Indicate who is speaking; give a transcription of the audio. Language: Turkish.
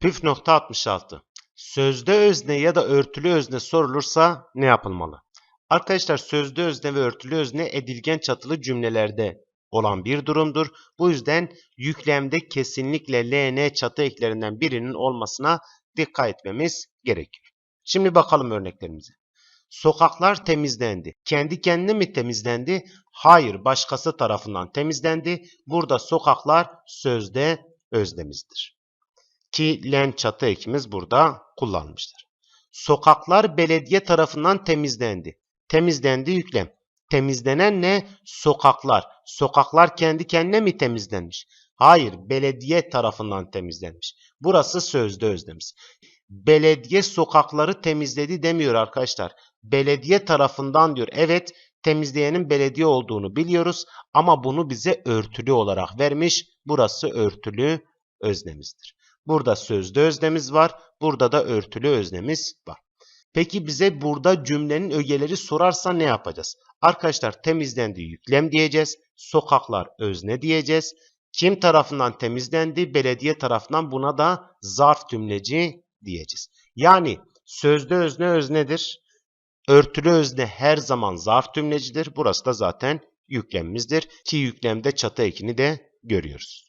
Speaker 1: Püf nokta 66. Sözde özne ya da örtülü özne sorulursa ne yapılmalı? Arkadaşlar sözde özne ve örtülü özne edilgen çatılı cümlelerde olan bir durumdur. Bu yüzden yüklemde kesinlikle LN çatı eklerinden birinin olmasına dikkat etmemiz gerekiyor. Şimdi bakalım örneklerimize. Sokaklar temizlendi. Kendi kendine mi temizlendi? Hayır, başkası tarafından temizlendi. Burada sokaklar sözde özlemizdir. Ki len çatı ekimiz burada kullanılmıştır. Sokaklar belediye tarafından temizlendi. Temizlendi yüklem. Temizlenen ne? Sokaklar. Sokaklar kendi kendine mi temizlenmiş? Hayır, belediye tarafından temizlenmiş. Burası sözde özlemiz. Belediye sokakları temizledi demiyor arkadaşlar. Belediye tarafından diyor. Evet, temizleyenin belediye olduğunu biliyoruz ama bunu bize örtülü olarak vermiş. Burası örtülü öznemizdir. Burada sözde öznemiz var, burada da örtülü öznemiz var. Peki bize burada cümlenin ögeleri sorarsa ne yapacağız? Arkadaşlar temizlendi yüklem diyeceğiz. Sokaklar özne diyeceğiz. Kim tarafından temizlendi? Belediye tarafından buna da zarf tümleci diyeceğiz. Yani sözde özne öznedir. Örtülü özne her zaman zarf tümlecidir. Burası da zaten yüklemimizdir. Ki yüklemde çatı ekini de görüyoruz.